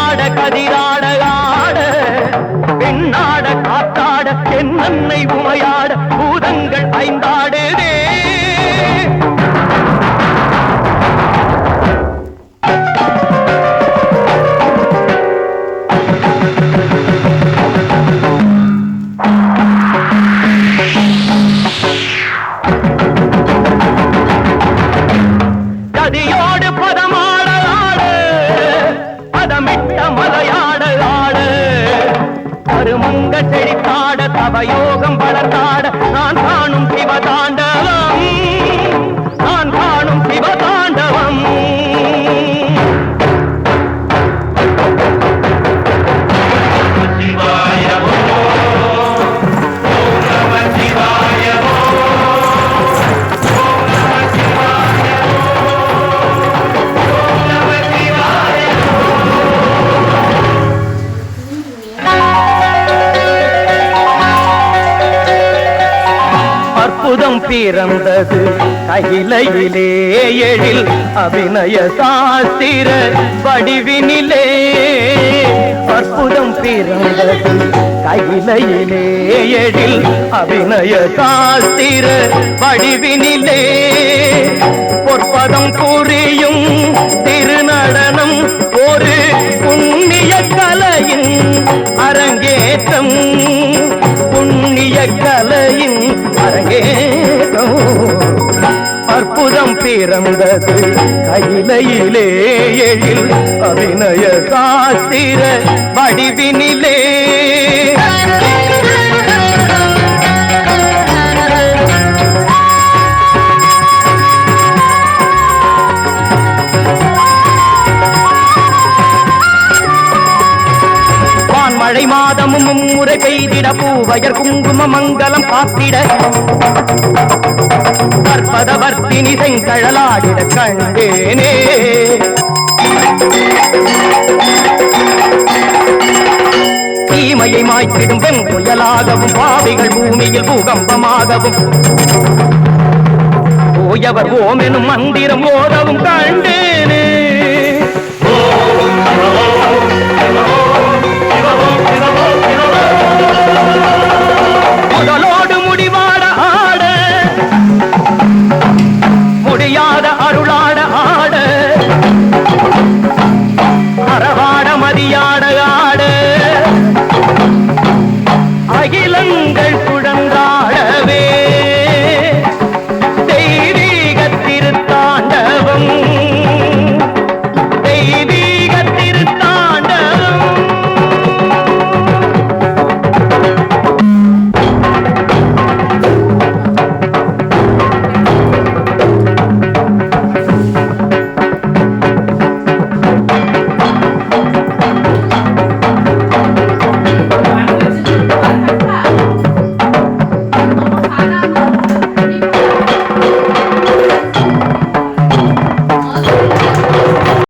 கதிராட கதிராட ஆட பெண்ணாட காத்தாட என் அன்னை உமையாட பூதங்கள் ஐந்தாடுதே. கதியோடு பதம் பதமிட்ட மலையாட ஆடு. கருமங்க செழித்தாட தவயோகம் வளர்த்தாட. நான் காணும் சிவதாண்டவம். பிறந்தது கையிலையிலே எழில் அபிநய சாஸ்திர வடிவினிலே. அற்புதம் பிறந்தது. கையிலையிலே எழில் அபிநய சாஸ்திர வடிவினிலே. பொற்பதம் புரியும் திருநடனம் ஒரு புண்ணிய கலையின் அரங்கேற்றம். புண்ணிய கலையின் அரங்கே அற்புதம் அற்புதம் பிறந்தது. கையிலையிலே எழில் அபிநய சாஸ்திர வடிவினிலே. மும்முறை பெய்திட பூவையர் குங்கும மங்கலம் காத்திட. கற்பதவர்த்தினி செங்கழலாடிட கண்டேனே. தீமையை மாய்த்திடும் பெண் புயலாகவும் பாவிகள் பூமியில் பூகம்பமாகவும். போயவர் ஓமெனும் மந்திரம் ஓதவும் கண்டேனே.